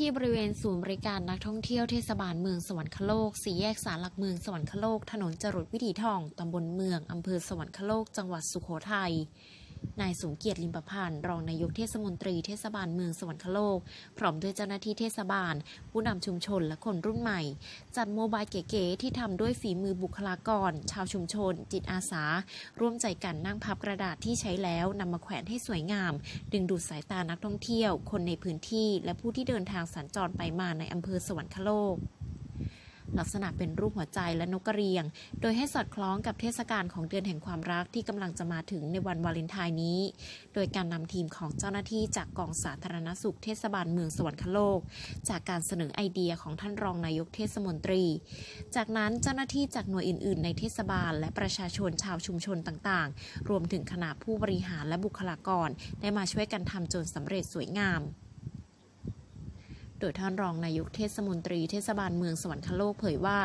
ที่บริเวณศูนย์บริการนักท่องเที่ยวเทศบาลเมืองสวรรคโลกสี่แยกสารหลักเมืองสวรรคโลก ถนนจรดวิถีทองตำบลเมืองอำเภอสวรรคโลก จังหวัดสุโขทัย นายสมเกียรติลิมประพันธ์รองนายกเทศมนตรีเทศบาลเมืองสวรรคโลก พร้อมด้วยเจ้าหน้าที่เทศบาล ผู้นำชุมชนและคนรุ่นใหม่ จัดโมบายเก๋ๆที่ทำด้วยฝีมือบุคลากร ชาวชุมชน จิตอาสา ร่วมใจกันนั่งพับกระดาษที่ใช้แล้วนำมาแขวนให้สวยงาม ดึงดูดสายตานักท่องเที่ยว คนในพื้นที่ และผู้ที่เดินทางสัญจรไปมาในอำเภอสวรรคโลก ลักษณะเป็นรูปหัวใจและนกกระเรียง โดยให้สอดคล้องกับเทศกาลของเดือนแห่งความรักที่กำลังจะมาถึงในวันวาเลนไทน์นี้ โดยการนำทีมของเจ้าหน้าที่จากกองสาธารณสุขเทศบาลเมืองสวรรคโลก จากการเสนอไอเดียของท่านรองนายกเทศมนตรี จากนั้นเจ้าหน้าที่จากหน่วยอื่น ๆ ในเทศบาล และประชาชนชาวชุมชนต่างๆ รวมถึงคณะผู้บริหารและบุคลากร ได้มาช่วยกันทำจนสำเร็จสวยงาม โดยท่านรองนายกเทศมนตรีเทศบาลเมืองสวรรคโลกเผยว่า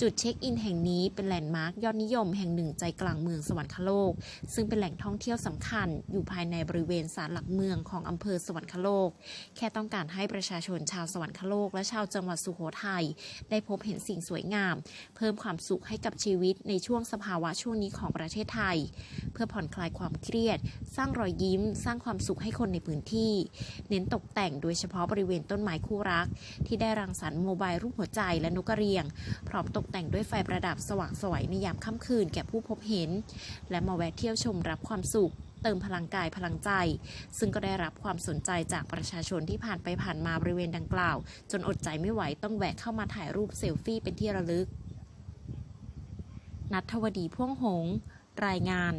จุดเช็คอินแห่งนี้เป็นแลนด์มาร์คยอดนิยมแห่งหนึ่งใจกลางเมืองสวรรคโลก ซึ่งเป็นแหล่งท่องเที่ยวสำคัญ อยู่ภายในบริเวณศาลหลักเมืองของอำเภอสวรรคโลก แค่ต้องการให้ประชาชนชาวสวรรคโลกและชาวจังหวัดสุโขทัยได้พบเห็นสิ่งสวยงาม เพิ่มความสุขให้กับชีวิตในช่วงสภาวะช่วงนี้ของประเทศไทย เพื่อผ่อนคลายความเครียด สร้างรอยยิ้ม สร้างความสุขให้คนในพื้นที่ เน้นตกแต่งโดยเฉพาะบริเวณต้นไม้คู่รัก ที่ได้รังสรรค์โมบายรูปหัวใจและนกกระเรียง พร้อมตกแต่งด้วยไฟประดับสว่างสวยในยามค่ำคืนแก่ผู้พบเห็น และมาแวะเที่ยวชมรับความสุขเติมพลังกายพลังใจ ซึ่งก็ได้รับความสนใจจากประชาชนที่ผ่านไปผ่านมาบริเวณดังกล่าว จนอดใจไม่ไหวต้องแวะเข้ามาถ่ายรูปเซลฟี่เป็นที่ระลึก นัทวดีพ่วงหง รายงาน